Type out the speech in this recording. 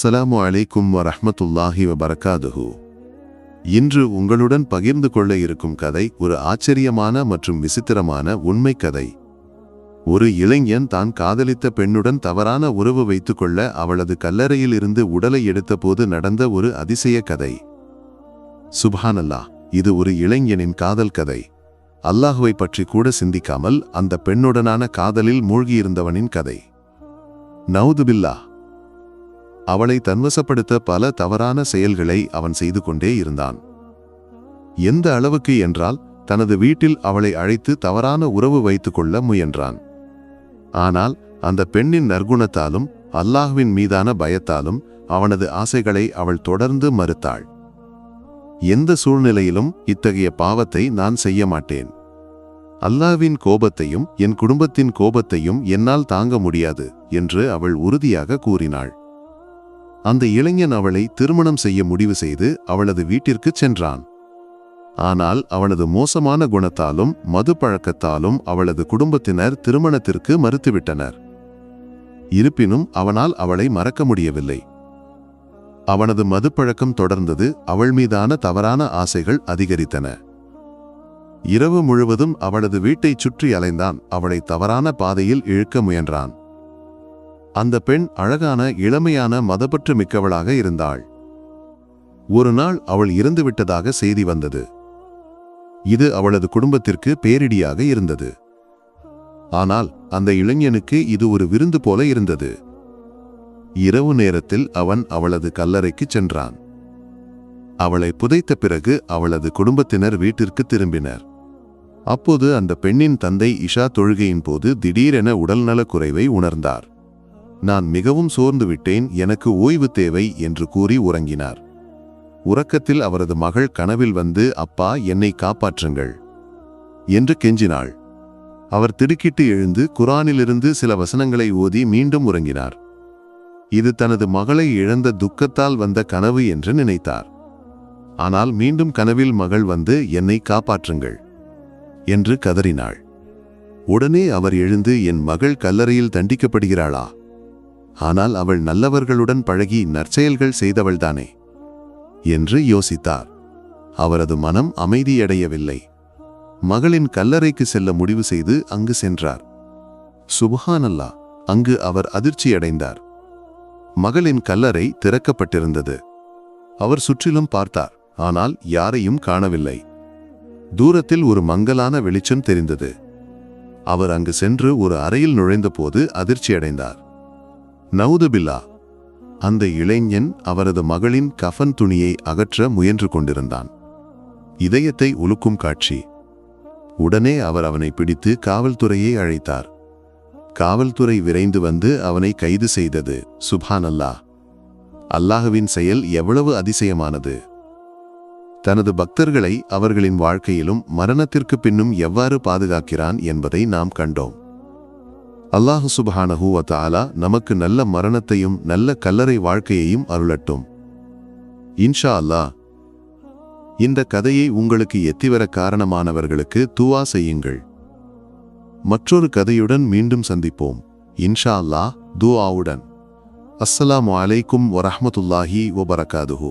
அஸ்ஸலாமு அலைக்கும் வரஹ்மத்துல்லாஹி வபரகாதுஹு. இன்று உங்களுடன் பகிர்ந்து கொள்ள இருக்கும் கதை ஒரு ஆச்சரியமான மற்றும் விசித்திரமான உண்மை கதை. ஒரு இளைஞன் தான் காதலித்த பெண்ணுடன் தவறான உறவு வைத்துக்கொள்ள அவளது கல்லறையில் இருந்து உடலை எடுத்தபோது நடந்த ஒரு அதிசய கதை. சுபானல்லா இது ஒரு இளைஞனின் காதல் கதை. அல்லாஹுவை பற்றி கூட சிந்திக்காமல் அந்த பெண்ணுடனான காதலில் மூழ்கியிருந்தவனின் கதை. நவுதுபில்லா அவளை தன்வசப்படுத்த பல தவறான செயல்களை அவன் செய்து கொண்டே இருந்தான். எந்த அளவுக்கு என்றால் தனது வீட்டில் அவளை அழைத்து தவறான உறவு வைத்துக் கொள்ள முயன்றான். ஆனால் அந்த பெண்ணின் நற்குணத்தாலும் அல்லாஹ்வின் மீதான பயத்தாலும் அவனது ஆசைகளை அவள் தொடர்ந்து மறுத்தாள். எந்த சூழ்நிலையிலும் இத்தகைய பாவத்தை நான் செய்ய மாட்டேன். அல்லாஹ்வின் கோபத்தையும் என் குடும்பத்தின் கோபத்தையும் என்னால் தாங்க முடியாது என்று அவள் உறுதியாக கூறினாள். அந்த இளைஞன் அவளை திருமணம் செய்ய முடிவு செய்து அவளது வீட்டிற்குச் சென்றான். ஆனால் அவனது மோசமான குணத்தாலும் மது பழக்கத்தாலும் அவளது குடும்பத்தினர் திருமணத்திற்கு மறுத்துவிட்டனர். இருப்பினும் அவனால் அவளை மறக்க முடியவில்லை. அவனது மதுப்பழக்கம் தொடர்ந்தது அவள் மீதான தவறான ஆசைகள் அதிகரித்தன. இரவு முழுவதும் அவளது வீட்டைச் சுற்றி அலைந்தான். அவளை தவறான பாதையில் இழுக்க முயன்றான். அந்த பெண் அழகான இளமையான மதப்பற்று மிக்கவளாக இருந்தாள். ஒரு நாள் அவள் இறந்துவிட்டதாக செய்தி வந்தது. இது அவளது குடும்பத்திற்கு பேரிடியாக இருந்தது. ஆனால் அந்த இளைஞனுக்கு இது ஒரு விருந்து போல இருந்தது. இரவு நேரத்தில் அவன் அவளது கல்லறைக்குச் சென்றான். அவளை புதைத்த பிறகு அவளது குடும்பத்தினர் வீட்டிற்கு திரும்பினர். அப்போது அந்த பெண்ணின் தந்தை இஷா தொழுகையின் போது திடீரென உடல்நலக் குறைவை உணர்ந்தார். நான் மிகவும் சோர்ந்து விட்டேன் எனக்கு ஓய்வு தேவை என்று கூறி உறங்கினார். உறக்கத்தில் அவரது மகள் கனவில் வந்து அப்பா என்னை காப்பாற்றுங்கள் என்று கெஞ்சினாள். அவர் திடுக்கிட்டு எழுந்து குரானிலிருந்து சில வசனங்களை ஓதி மீண்டும் உறங்கினார். இது தனது மகளை இழந்த துக்கத்தால் வந்த கனவு என்று நினைத்தார். ஆனால் மீண்டும் கனவில் மகள் வந்து என்னை காப்பாற்றுங்கள் என்று கதறினாள். உடனே அவர் எழுந்து என் மகள் கல்லறையில் தண்டிக்கப்படுகிறாளா? ஆனால் அவள் நல்லவர்களுடன் பழகி நற்செயல்கள் செய்தவள்தானே என்று யோசித்தார். அவரது மனம் அமைதியடையவில்லை. மகளின் கல்லறைக்கு செல்ல முடிவு செய்து அங்கு சென்றார். சுபஹானல்லா அங்கு அவர் அதிர்ச்சியடைந்தார். மகளின் கல்லறை திறக்கப்பட்டிருந்தது. அவர் சுற்றிலும் பார்த்தார் ஆனால் யாரையும் காணவில்லை. தூரத்தில் ஒரு மங்கலான வெளிச்சம் தெரிந்தது. அவர் அங்கு சென்று ஒரு அறையில் நுழைந்தபோது அதிர்ச்சியடைந்தார். நவுதுபில்லா அந்த இளைஞன் அவரது மகளின் கஃன் துணியை அகற்ற முயன்று கொண்டிருந்தான். இதயத்தை உலுக்கும் காட்சி. உடனே அவர் அவனை பிடித்து காவல்துறையை அழைத்தார். காவல்துறை விரைந்து வந்து அவனை கைது செய்தது. சுபான் அல்லாஹ் அல்லாஹுவின் செயல் எவ்வளவு அதிசயமானது. தனது பக்தர்களை அவர்களின் வாழ்க்கையிலும் மரணத்திற்கு பின்னும் எவ்வாறு பாதுகாக்கிறான் என்பதை நாம் கண்டோம். அல்லாஹு சுபஹானஹூ வத்தாலா நமக்கு நல்ல மரணத்தையும் நல்ல கல்லறை வாழ்க்கையையும் அருளட்டும். இன்ஷா அல்லாஹ். இந்த கதையை உங்களுக்கு எத்திவர காரணமானவர்களுக்கு துவா செய்யுங்கள். மற்றொரு கதையுடன் மீண்டும் சந்திப்போம். இன்ஷா அல்லாஹ் துவாவுடன் அஸ்ஸலாமு அலைக்கும் வரஹ்மத்துல்லாஹி வபரகாதுஹு